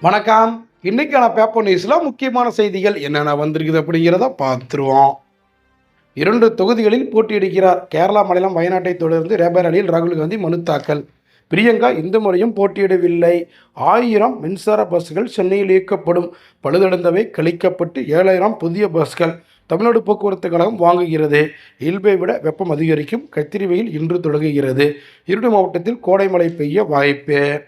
வணக்கம். இன்னைக்கான பேப்பர் நியூஸில் முக்கியமான செய்திகள் என்னென்ன வந்திருக்குது அப்படிங்கிறத பார்த்துருவோம். இரண்டு தொகுதிகளில் போட்டியிடுகிறார். கேரளா மாநிலம் வயநாட்டை தொடர்ந்து ரேபர் ராகுல் காந்தி மனு தாக்கல். பிரியங்கா இந்த முறையும் போட்டியிடவில்லை. ஆயிரம் மின்சார பஸ்கள் சென்னையில் இயக்கப்படும். பழுதடைந்தவை கழிக்கப்பட்டு ஏழாயிரம் புதிய பஸ்கள் தமிழ்நாடு போக்குவரத்து கழகம் வாங்குகிறது. இயல்பை விட வெப்பம் அதிகரிக்கும். கத்திரி வெயில் இன்று தொடங்குகிறது. இருடு மாவட்டத்தில் கோடை மழை பெய்ய வாய்ப்பு.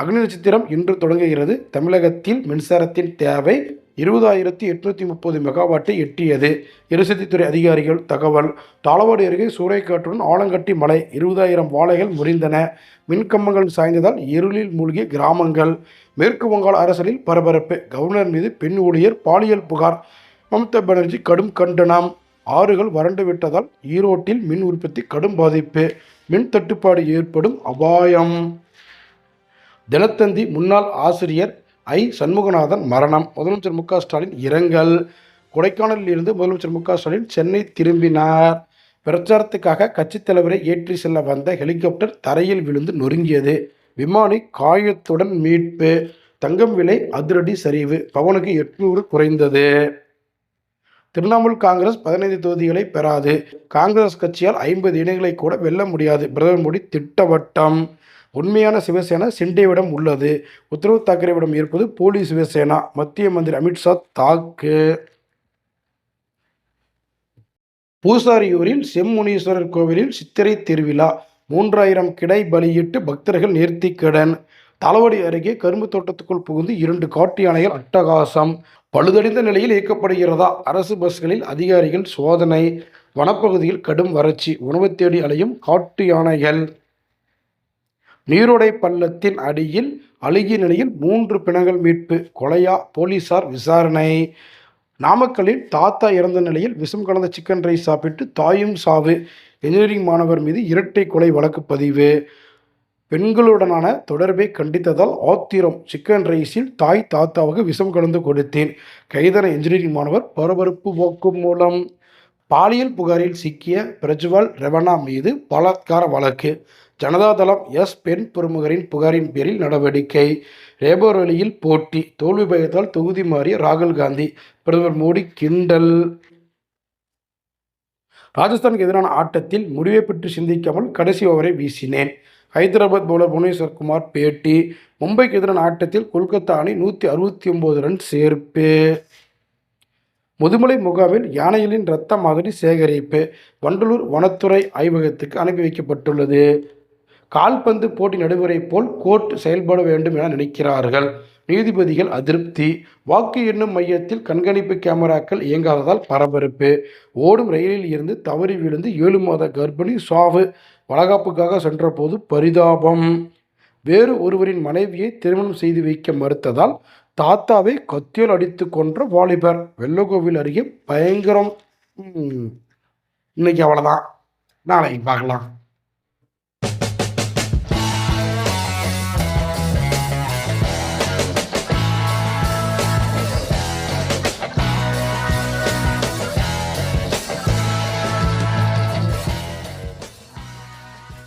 அக்னி நட்சத்திரம் இன்று தொடங்குகிறது. தமிழகத்தில் மின்சாரத்தின் தேவை இருபதாயிரத்தி எட்நூற்றி முப்பது மெகாவாட்டை எட்டியது. எரிசக்தித்துறை அதிகாரிகள் தகவல். தாளவாடி அருகே சூறைக்காற்றுடன் ஆலங்கட்டி மலை இருபதாயிரம் வாழைகள் முறிந்தன. மின்கம்பங்கள் சாய்ந்ததால் இருளில் மூழ்கிய கிராமங்கள். மேற்கு வங்காள அரசலில் பரபரப்பு. கவர்னர் மீது பெண் ஊழியர் பாலியல் புகார். மம்தா பானர்ஜி கடும் கண்டனம். ஆறுகள் வறண்டு விட்டதால் ஈரோட்டில் மின் உற்பத்தி கடும் பாதிப்பு. மின் தட்டுப்பாடு ஏற்படும் அபாயம். தினத்தந்தி முன்னாள் ஆசிரியர் ஐ. சண்முகநாதன் மரணம். முதலமைச்சர் மு. க. ஸ்டாலின் இரங்கல். கொடைக்கானலில் இருந்து முதலமைச்சர் மு. க. ஸ்டாலின் சென்னை திரும்பினார். பிரச்சாரத்துக்காக கட்சித் தலைவரை ஏற்றி செல்ல வந்த ஹெலிகாப்டர் தரையில் விழுந்து நொறுங்கியது. விமானி காயத்துடன் மீட்பு. தங்கம் விலை அதிரடி சரிவு. பவனுக்கு எட்நூறு குறைந்தது. திரிணாமுல் காங்கிரஸ் பதினைந்து தொகுதிகளை பெறாது. காங்கிரஸ் கட்சியால் ஐம்பது இணைகளை கூட வெல்ல முடியாது. பிரதமர் மோடி திட்டவட்டம். உண்மையான சிவசேனா சிண்டேவிடம் உள்ளது. உத்தரவு தாக்கரேவிடம் இருப்பது போலி சிவசேனா. மத்திய மந்திரி அமித்ஷா தாக்கு. பூசாரியூரில் செம்முனீஸ்வரர் கோவிலில் சித்திரை திருவிழா. மூன்றாயிரம் கிடை பலியிட்டு பக்தர்கள் நேர்த்திக்கடன் தளவாடி அருகே கரும்பு தோட்டத்துக்குள் புகுந்து இரண்டு காட்டு யானைகள் அட்டகாசம். பழுதடைந்த நிலையில் இயக்கப்படுகிறதா? அரசு பஸ்களில் அதிகாரிகள் சோதனை. வனப்பகுதியில் கடும் வறட்சி. உணவு தேடி அலையும் காட்டு யானைகள். நீரோடை பள்ளத்தின் அடியில் அழுகிய நிலையில் மூன்று பிணங்கள் மீட்பு கொலையா போலீசார் விசாரணை. நாமக்கல்லில் தாத்தா இறந்த நிலையில் விஷம் கலந்த சிக்கன் ரைஸ் சாப்பிட்டு தாயும் சாவு. இன்ஜினியரிங் மாணவர் மீது இரட்டை கொலை வழக்கு பதிவு. பெண்களுடனான தொடர்பை கண்டித்ததால் ஆத்திரம். சிக்கன் ரைஸில் தாய் தாத்தாவுக்கு விஷம் கலந்து கொடுத்தேன். கைதான இன்ஜினியரிங் மாணவர் பரபரப்பு போக்கு மூலம். பாலியல் புகாரில் சிக்கிய பிரஜ்வால் ரெவனா மீது பலாத்கார வழக்கு. ஜனதாதளம் எஸ் பெண் பிரமுகரின் புகாரின் பேரில் நடவடிக்கை. ரேபரேலியில் போட்டி. தோல்வி பயத்தால் தொகுதி மாறிய ராகுல் காந்தி பிரதமர் மோடி கிண்டல். ராஜஸ்தானுக்கு எதிரான ஆட்டத்தில் முடிவை பற்றி சிந்திக்காமல் கடைசி ஓவரை வீசினேன். ஹைதராபாத் பவுலர் புவனேஸ்வர் குமார் பேட்டி. மும்பைக்கு எதிரான ஆட்டத்தில் கொல்கத்தா அணி நூற்றி அறுபத்தி ஒம்பது ரன் சேர்ப்பு. முதுமலை முகாமில் யானைகளின் இரத்த மாதிரி சேகரிப்பு வண்டலூர் வனத்துறை ஆய்வகத்துக்கு அனுப்பி வைக்கப்பட்டுள்ளது. கால்பந்து போட்டி நடுவரை போல் கோர்ட் செயல்பட வேண்டும் என நினைக்கிறார்கள். நீதிபதிகள் அதிருப்தி. வாக்கு எண்ணும் மையத்தில் கண்காணிப்பு கேமராக்கள் இயங்காததால் பரபரப்பு. ஓடும் ரயிலில் இருந்து தவறி விழுந்து ஏழு மாத கர்ப்பிணி சாவு வளகாப்புக்காக சென்றபோது பரிதாபம். வேறு ஒருவரின் மனைவியை திருமணம் செய்து வைக்க மறுத்ததால் தாத்தாவை கத்தியால் அடித்து கொன்ற வாலிபர் வெள்ளகோவில் அருகே பயங்கரம். இன்னைக்கு அவ்வளோதான் நாளைக்கு பார்க்கலாம்.